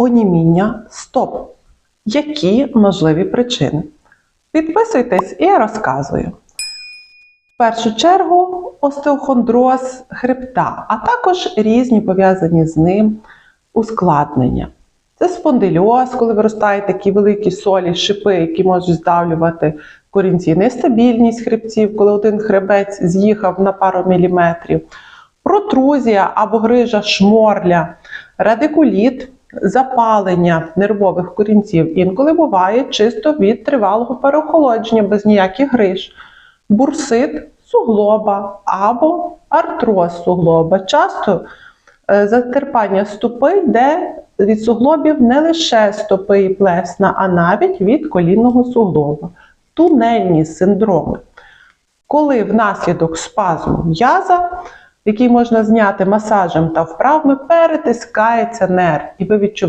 оніміння стоп. Які можливі причини? Підписуйтесь і я розказую. В першу чергу остеохондроз хребта, а також різні пов'язані з ним ускладнення. Це спондильоз, коли виростають такі великі солі, шипи, які можуть здавлювати корінці, нестабільність хребців, коли один хребець з'їхав на пару міліметрів, протрузія або грижа шморля, радикуліт, запалення нервових корінців інколи буває чисто від тривалого переохолодження без ніяких гриж, бурсит суглоба або артроз суглоба. Часто е, затерпання стопи йде від суглобів не лише стопи і плесна, а навіть від колінного суглоба. Тунельні синдроми. Коли внаслідок спазму м'яза, який можна зняти масажем та вправами, перетискається нерв, і ви відчуваєте.